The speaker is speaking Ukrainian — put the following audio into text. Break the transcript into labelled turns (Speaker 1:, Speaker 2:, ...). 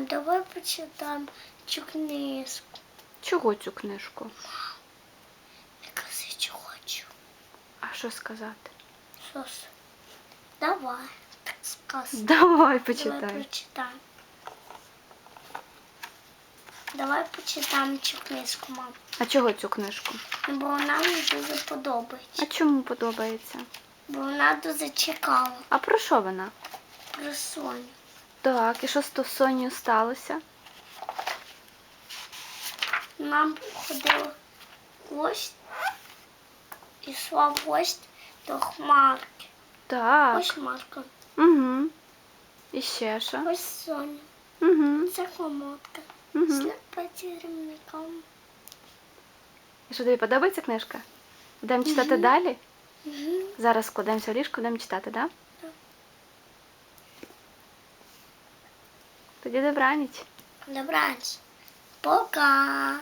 Speaker 1: Мам, давай почитаємо цю книжку.
Speaker 2: Чого цю книжку?
Speaker 1: Я казати хочу.
Speaker 2: А що сказати?
Speaker 1: Що ж? Давай, так сказано.
Speaker 2: Давай
Speaker 1: Давай
Speaker 2: почитай.
Speaker 1: прочитаємо. Давай почитаємо цю книжку, мам.
Speaker 2: А чого цю книжку?
Speaker 1: Бо вона мені дуже подобається.
Speaker 2: А чому подобається?
Speaker 1: Бо вона дуже цікава.
Speaker 2: А про що вона?
Speaker 1: Про Соню.
Speaker 2: Так, і що з ту Сонію сталося?
Speaker 1: Нам ходив гость і йшла гость до Хмарки.
Speaker 2: Так.
Speaker 1: Ось Марка,
Speaker 2: Угу. І ще що?
Speaker 1: ось Соня.
Speaker 2: Угу.
Speaker 1: Це хомутка.
Speaker 2: Угу.
Speaker 1: З потерівником.
Speaker 2: І що тобі подобається книжка? Будемо читати
Speaker 1: Мгм.
Speaker 2: далі?
Speaker 1: Угу.
Speaker 2: Зараз складемося в ліжко, будемо читати, так? Да? Тоді добраніч.
Speaker 1: Добраніч. Пока.